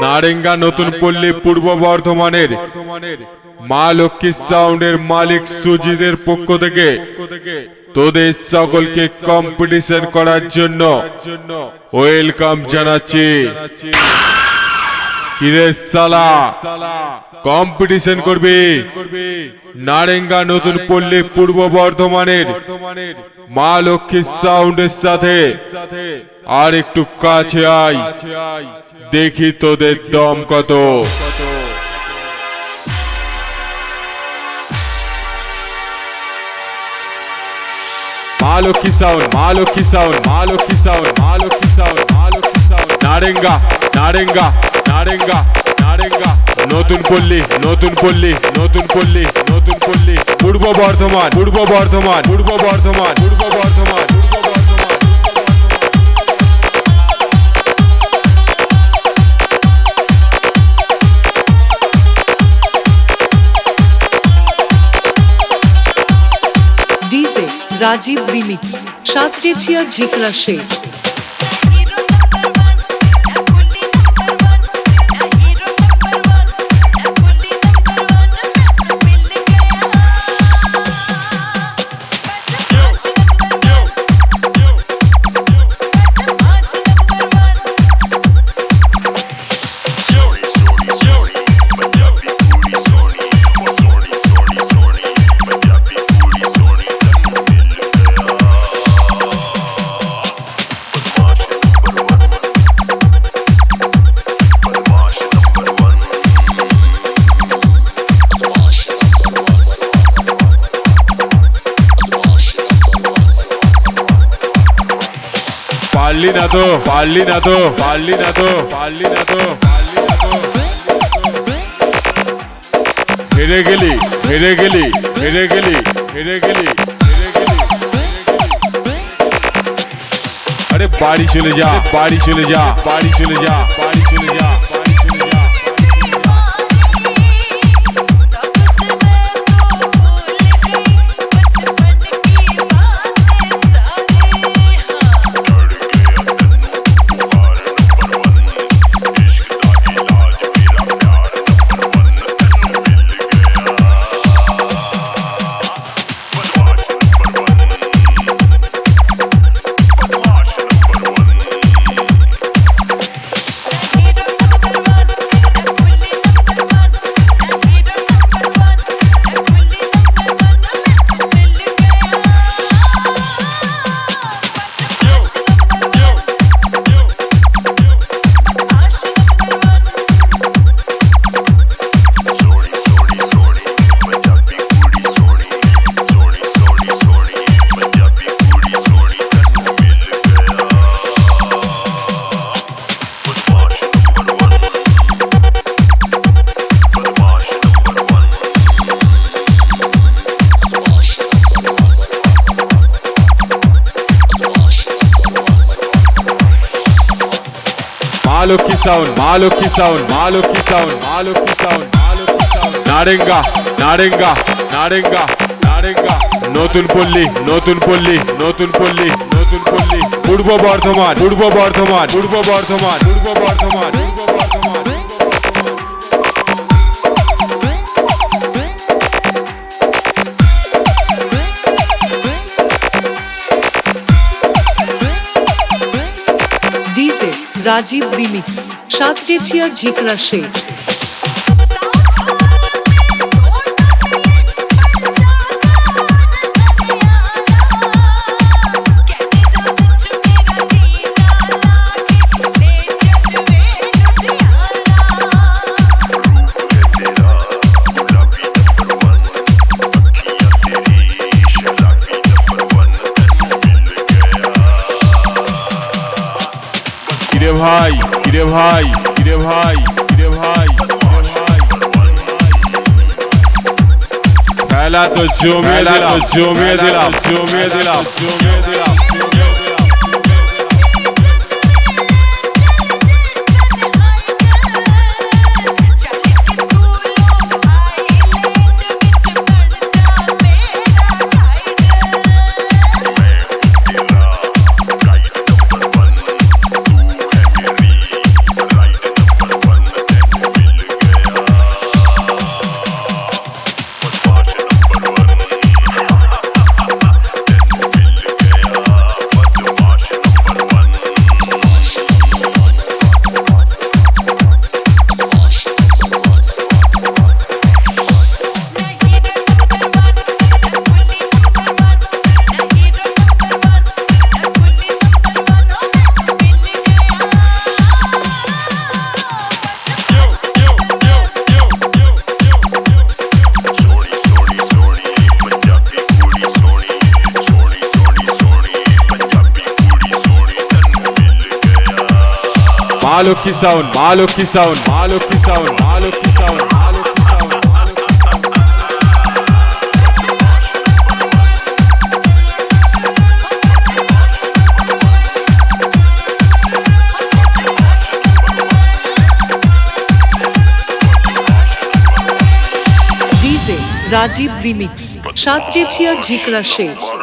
নারেঙ্গা নতুন পল্লী পূর্ব বর্ধমানের মা লক্ষ্মী সাউন্ডের মালিক সুজিদের পক্ষ থেকে তোদের সকলকে কম্পিটিশন করার জন্য ওয়েলকাম জানাচ্ছি। কম্পিটিশন করবি? নারেঙ্গা নতুন পল্লী পূর্ব বর্ধমানের মা লক্ষ্মী সাউন্ডের সাথে। আর একটু কাছে আয়। দেখি তোদের দম কত। মা Lakshmi sound Maa sound Maa Lakshmi sound Maa sound Maa sound. Narenga Narenga Narenga Narenga. Natun Palli Natun পল্লী নতুন পল্লী নতুন পল্লী। বর্ধমান পূর্ব বর্ধমান পূর্ব বর্ধমান পূর্ব বর্ধমান পূর্ব বর্ধমান ডিজে রাজীব রিমিক্স সাতগেছিয়া ঝিকরা শেখ পারলি না তো, পারলি না তো, পারলি না তো, পারলি না তো, হেরে গেলি হেরে গেলি হেরে গেলি হেরে গেলি আরে বাড়ি চলে যা, বাড়ি চলে যা, বাড়ি চলে যা, বাড়ি চলে যা। মা লক্ষ্মী সাউন্ড মা লক্ষ্মী সাউন্ড মা লক্ষ্মী সাউন্ড মা লক্ষ্মী সাউন্ড মা লক্ষ্মী সাউন্ড নারেঙ্গা নারেঙ্গা নারেঙ্গা নারেঙ্গা নতুন পল্লী নতুন পল্লী নতুন পল্লী নতুন পল্লী পূর্ব বর্ধমান পূর্ব বর্ধমান পূর্ব বর্ধমান পূর্ব বর্ধমান পূর্ব রাজীব রিমিক্স। সাত কেছিয়া ঝিকরা শেখ ভাই কিরে ভাই কিরে ভাই কিরে ভাই কিরে ভাই খেলা তো জমিয়ে দিলাম জমিয়ে দিলাম জমিয়ে দিলাম জমিয়ে দিলাম మాలోకి సౌండ్ మాలోకి సౌండ్ మాలోకి సౌండ్ మాలోకి సౌండ్ మాలోకి సౌండ్ राजीव रिमिक्स सात के छिया झिकरा शेख